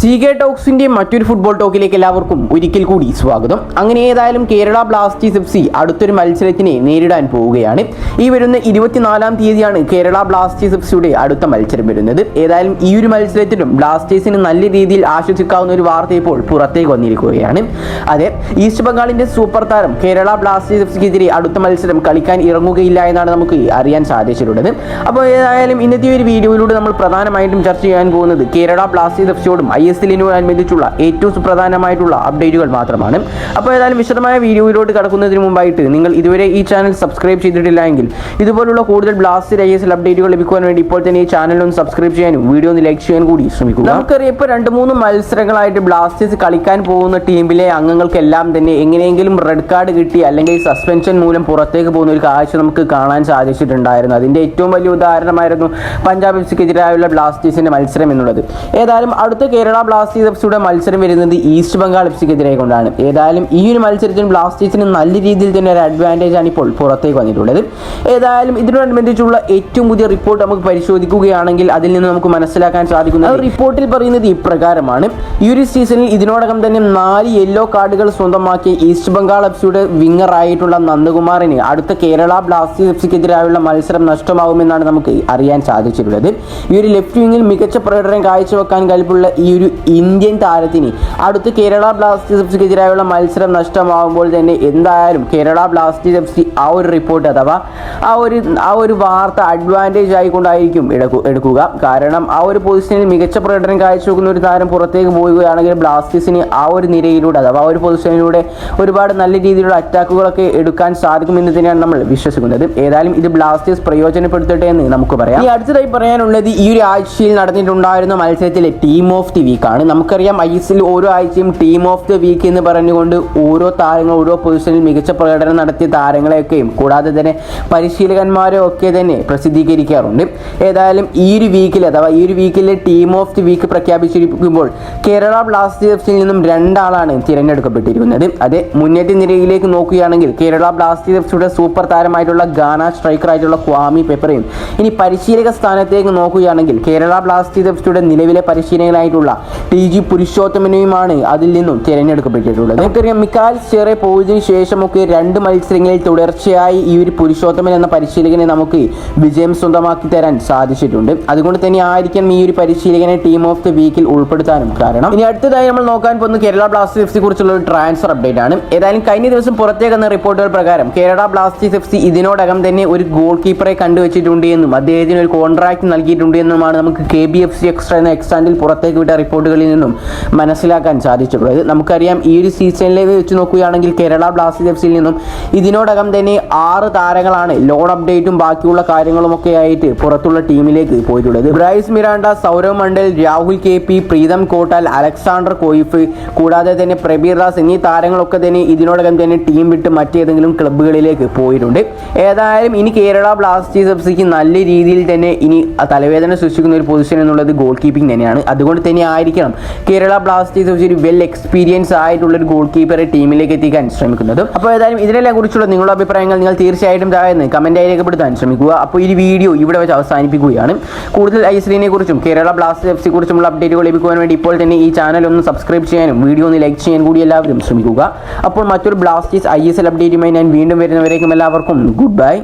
C K ടോക്സിന്റെ മറ്റൊരു football ടോക്കിലേക്ക് എല്ലാവർക്കും ഒരിക്കൽ കൂടി സ്വാഗതം. അങ്ങനെ ഏതായാലും കേരള ബ്ലാസ്റ്റേഴ്സ് എഫ് സി അടുത്തൊരു മത്സരത്തിനെ നേരിടാൻ പോവുകയാണ്. ഈ വരുന്ന ഇരുപത്തിനാലാം തീയതിയാണ് കേരള ബ്ലാസ്റ്റേഴ്സ് എഫ് സിയുടെ അടുത്ത മത്സരം വരുന്നത്. ഏതായാലും ഈ ഒരു മത്സരത്തിലും ബ്ലാസ്റ്റേഴ്സിന് നല്ല രീതിയിൽ ആശ്വസിക്കാവുന്ന ഒരു വാർത്ത ഇപ്പോൾ പുറത്തേക്ക് വന്നിരിക്കുകയാണ്. അതെ ഈസ്റ്റ് ബംഗാളിന്റെ സൂപ്പർ താരം കേരള ബ്ലാസ്റ്റേഴ്സ് എഫ് സിക്കെതിരെ അടുത്ത മത്സരം കളിക്കാൻ ഇറങ്ങുകയില്ല എന്നാണ് നമുക്ക് അറിയാൻ സാധിച്ചിട്ടുള്ളത്. അപ്പോൾ ഏതായാലും ഇന്നത്തെ ഒരു വീഡിയോയിലൂടെ നമ്മൾ പ്രധാനമായിട്ടും ചർച്ച ചെയ്യാൻ പോകുന്നത് കേരള ബ്ലാസ്റ്റേഴ്സ് എഫ് സിയോടും ഐ എസ് എല്ലിനോടനുബന്ധിച്ചുള്ള ഏറ്റവും സുപ്രധാനമായിട്ടുള്ള അപ്ഡേറ്റുകൾ മാത്രമാണ്. അപ്പോൾ ഏതായാലും വിശദമായ വീഡിയോയിലോട്ട് കടക്കുന്നതിന് മുമ്പായിട്ട് നിങ്ങൾ ഇതുവരെ ഈ ചാനൽ സബ്സ്ക്രൈബ് ചെയ്തിട്ടില്ല എങ്കിൽ ഇതുപോലുള്ള കൂടുതൽ ബ്ലാസ്റ്റ് ഐ എസ് എൽ അപ്ഡേറ്റുകൾ ലഭിക്കുവാൻ വേണ്ടി ഇപ്പോൾ തന്നെ ഈ ചാനൽ ഒന്ന് സബ്സ്ക്രൈബ് ചെയ്യാനും വീഡിയോ ഒന്ന് ലൈക്ക് ചെയ്യാൻ കൂടി ശ്രമിക്കുക. നമുക്കറിയാം ഇപ്പോൾ രണ്ട് മൂന്ന് മത്സരങ്ങളായിട്ട് ബ്ലാസ്റ്റേഴ്സ് കളിക്കാൻ പോകുന്ന ടീമിലെ അംഗങ്ങൾക്കെല്ലാം തന്നെ എങ്ങനെയെങ്കിലും റെഡ് കാർഡ് കിട്ടി അല്ലെങ്കിൽ സസ്പെൻഷൻ മൂലം പുറത്തേക്ക് പോകുന്ന ഒരു കാഴ്ച നമുക്ക് കാണാൻ സാധിച്ചിട്ടുണ്ടായിരുന്നു. അതിന്റെ ഏറ്റവും വലിയ ഉദാഹരണമായിരുന്നു പഞ്ചാബ് എഫ് സിക്കെതിരായുള്ള ബ്ലാസ്റ്റേഴ്സിന്റെ മത്സരം എന്നുള്ളത് ഏതായാലും അടുത്ത കേരള ബ്ലാസ്റ്റേഴ്സ് എഫ്സിയുടെ മത്സരം വരുന്നത് ഈസ്റ്റ് ബംഗാൾ എഫ് സിക്കെതിരെ കൊണ്ടാണ്. ഏതായാലും ഈ ഒരു മത്സരത്തിൽ ബ്ലാസ്റ്റേഴ്സിന് നല്ല രീതിയിൽ തന്നെ ഒരു അഡ്വാന്റേജ് ആണ് ഇപ്പോൾ പുറത്തേക്ക് വന്നിട്ടുള്ളത്. ഏതായാലും ഇതിനോടനുബന്ധിച്ചുള്ള ഏറ്റവും പുതിയ റിപ്പോർട്ട് നമുക്ക് പരിശോധിക്കുകയാണെങ്കിൽ അതിൽ നിന്ന് നമുക്ക് മനസ്സിലാക്കാൻ സാധിക്കുന്നത് റിപ്പോർട്ടിൽ പറയുന്നത് ഇപ്രകാരമാണ്. ഈ ഒരു സീസണിൽ ഇതിനോടകം തന്നെ നാല് യെല്ലോ കാർഡുകൾ സ്വന്തമാക്കിയ ഈസ്റ്റ് ബംഗാൾ എഫ്സിയുടെ സിയുടെ വിങ്ങർ ആയിട്ടുള്ള നന്ദകുമാറിന് അടുത്ത കേരള ബ്ലാസ്റ്റേഴ്സ് എഫ്സിക്കെതിരായുള്ള മത്സരം നഷ്ടമാകുമെന്നാണ് നമുക്ക് അറിയാൻ സാധിച്ചിട്ടുള്ളത്. ഈ ഒരു ലെഫ്റ്റ് വിങ്ങിൽ മികച്ച പ്രകടനം കാഴ്ചവെക്കാൻ കഴിവുള്ള ഈ ഒരു ഇന്ത്യൻ താരത്തിന്. അടുത്ത് കേരള ബ്ലാസ്റ്റേഴ്സ് എഫ് സിക്കെതിരായുള്ള മത്സരം നഷ്ടമാകുമ്പോൾ തന്നെ എന്തായാലും കേരള ബ്ലാസ്റ്റേഴ്സ് എഫ് സി ആ ഒരു റിപ്പോർട്ട് അഥവാ ആ ഒരു ആ ഒരു വാർത്ത അഡ്വാന്റേജ് ആയിക്കൊണ്ടായിരിക്കും എടുക്കു എടുക്കുക. കാരണം ആ ഒരു പൊസിഷനിൽ മികച്ച പ്രകടനം കാഴ്ചവെക്കുന്ന ഒരു താരം പുറത്തേക്ക് പോവുകയാണെങ്കിൽ ബ്ലാസ്റ്റേഴ്സിന് ആ ഒരു നിരയിലൂടെ അഥവാ ആ ഒരു പൊസിഷനിലൂടെ ഒരുപാട് നല്ല രീതിയിലുള്ള അറ്റാക്കുകളൊക്കെ എടുക്കാൻ സാധിക്കുമെന്ന് തന്നെയാണ് നമ്മൾ വിശ്വസിക്കുന്നത്. ഏതായാലും ഇത് ബ്ലാസ്റ്റേഴ്സ് പ്രയോജനപ്പെടുത്തട്ടെ എന്ന് നമുക്ക് പറയാം. ഈ അടുത്തതായി പറയാനുള്ളത് ഈ ഒരു ആഴ്ചയിൽ നടന്നിട്ടുണ്ടായിരുന്ന മത്സരത്തിലെ ടീം ഓഫ് ദി വീക്ക് ആണ്. നമുക്കറിയാം ഐ എസ് എൽ ഓരോ ആഴ്ചയും ടീം ഓഫ് ദി വീക്ക് എന്ന് പറഞ്ഞുകൊണ്ട് ഓരോ താരങ്ങൾ ഓരോ പൊസിഷനിൽ മികച്ച പ്രകടനം നടത്തിയ താരങ്ങളെയൊക്കെയും കൂടാതെ തന്നെ പരിശീലകന്മാരെ ഒക്കെ തന്നെ പ്രസിദ്ധീകരിക്കാറുണ്ട്. ഏതായാലും ഈ ഒരു വീക്കിൽ അഥവാ ഈ ഒരു വീക്കിലെ ടീം ഓഫ് ദി വീക്ക് പ്രഖ്യാപിച്ചിരിക്കുമ്പോൾ കേരള ബ്ലാസ്റ്റേഴ്സ് നിന്നും രണ്ടാളാണ് തിരഞ്ഞെടുക്കപ്പെട്ടിരിക്കുന്നത്. അതെ മുന്നേറ്റ നിരയിലേക്ക് നോക്കുകയാണെങ്കിൽ കേരള ബ്ലാസ്റ്റേഴ്സ് എഫ്സിയുടെ സൂപ്പർ താരമായിട്ടുള്ള ഗാന സ്ട്രൈക്കർ ആയിട്ടുള്ള ക്വാമി പെപ്പറയും ഇനി പരിശീലക സ്ഥാനത്തേക്ക് നോക്കുകയാണെങ്കിൽ കേരള ബ്ലാസ്റ്റേഴ്സ് എഫ്സിയുടെ നിലവിലെ പരിശീലകനായിട്ടുള്ള ടി ജി പുരുഷോത്തമനെയുമാണ് അതിൽ നിന്നും തിരഞ്ഞെടുക്കപ്പെട്ടിട്ടുള്ളത്. നമുക്കറിയാം മിക്കാൽ ചെറെ പോയതിനു ശേഷമൊക്കെ രണ്ട് മത്സരങ്ങളിൽ തുടർച്ചയായി ഈ ഒരു പുരുഷോത്തമൻ എന്ന പരിശീലകനെ നമുക്ക് വിജയം സ്വന്തമാക്കി തരാൻ സാധിച്ചിട്ടുണ്ട്. അതുകൊണ്ട് തന്നെ ആയിരിക്കണം ഈ ഒരു പരിശീലകനെ ടീം ഓഫ് ദി വീക്കിൽ ഉൾപ്പെടുത്താനും കാരണം. ഇനി അടുത്തതായി നമ്മൾ നോക്കാൻ പോകുന്ന കേരള ബ്ലാസ്റ്റേഴ്സ് എഫ് സി കുറിച്ചുള്ള ഒരു ട്രാൻസ്ഫർ അപ്ഡേറ്റ് ആണ്. ഏതായാലും കഴിഞ്ഞ ദിവസം പുറത്തേക്ക് വന്ന റിപ്പോർട്ടുകൾ പ്രകാരം കേരള ബ്ലാസ്റ്റേഴ്സ് എഫ് സി ഇതിനോടകം തന്നെ ഒരു ഗോൾ കീപ്പറെ കണ്ടുവച്ചിട്ടുണ്ട് എന്നും അദ്ദേഹത്തിന് ഒരു കോൺട്രാക്ട് നൽകിയിട്ടുണ്ട് എന്നുമാണ് നമുക്ക് K B F C extra എന്ന എക്സ്റ്റാൻഡിൽ പുറത്തേക്ക് വിട്ട റിപ്പോർട്ടുകളിൽ നിന്നും മനസ്സിലാക്കാൻ സാധിച്ചിട്ടുള്ളത് നമുക്കറിയാം ഈ ഒരു സീസണിലേക്ക് വെച്ച് നോക്കുകയാണെങ്കിൽ കേരള ബ്ലാസ്റ്റേഴ്സ് എഫ് സിയിൽ നിന്നും ഇതിനോടകം തന്നെ ആറ് താരങ്ങളാണ് ലോൺ അപ്ഡേറ്റും ബാക്കിയുള്ള കാര്യങ്ങളും ഒക്കെ ആയിട്ട് പുറത്തുള്ള ടീമിലേക്ക് പോയിട്ടുള്ളത്. Bryce Miranda Sourav Mandal Rahul K P Pritam Kotal Alexandre Coeff കൂടാതെ തന്നെ പ്രബീർ ദാസ് എന്നീ താരങ്ങളൊക്കെ തന്നെ ഇതിനോടകം തന്നെ ടീം വിട്ട് മറ്റേതെങ്കിലും ക്ലബ്ബുകളിലേക്ക് പോയിട്ടുണ്ട്. ഏതായാലും ഇനി കേരള ബ്ലാസ്റ്റേഴ്സ് എഫ് സിക്ക് നല്ല രീതിയിൽ തന്നെ ഇനി തലവേദന സൃഷ്ടിക്കുന്ന ഒരു പൊസിഷൻ എന്നുള്ളത് ഗോൾ കീപ്പിംഗ് തന്നെയാണ്. അതുകൊണ്ട് തന്നെ ആയിരിക്കണം കേരള ബ്ലാസ്റ്റേഴ്സ് ഒരു വെൽ എക്സ്പീരിയൻസ് ആയിട്ടുള്ള ഒരു ഗോൾ കീപ്പറെ ടീമിലേക്ക് എത്തിക്കാൻ ശ്രമിക്കുന്നത്. അപ്പോൾ ഏതായാലും ഇതിനെല്ലാം കുറിച്ചുള്ള നിങ്ങളുടെ അഭിപ്രായങ്ങൾ നിങ്ങൾ തീർച്ചയായിട്ടും താഴ്ന്ന് കമന്റായി രേഖപ്പെടുത്താൻ ശ്രമിക്കുക. അപ്പോൾ ഈ വീഡിയോ ഇവിടെ വെച്ച് അവസാനിപ്പിക്കുകയാണ്. കൂടുതൽ ഐ എസ് കുറിച്ചും കേരള ബ്ലാസ്റ്റേഴ്സ് എഫ് സി കുറിച്ചുള്ള അപ്ഡേറ്റുകൾ ലഭിക്കുവാൻ വേണ്ടി ഇപ്പോൾ തന്നെ ഈ ചാനൽ ഒന്ന് സബ്സ്ക്രൈബ് ചെയ്യാനും വീഡിയോ ഒന്ന് ലൈക്ക് ചെയ്യാൻ കൂടി എല്ലാവരും ശ്രമിക്കുക. അപ്പോൾ മറ്റൊരു ബ്ലാസ്റ്റേഴ്സ് ഐ എസ് എൽ അപ്ഡേറ്റുമായി ഞാൻ വീണ്ടും വരുന്നവരേക്കും എല്ലാവർക്കും ഗുഡ് ബൈ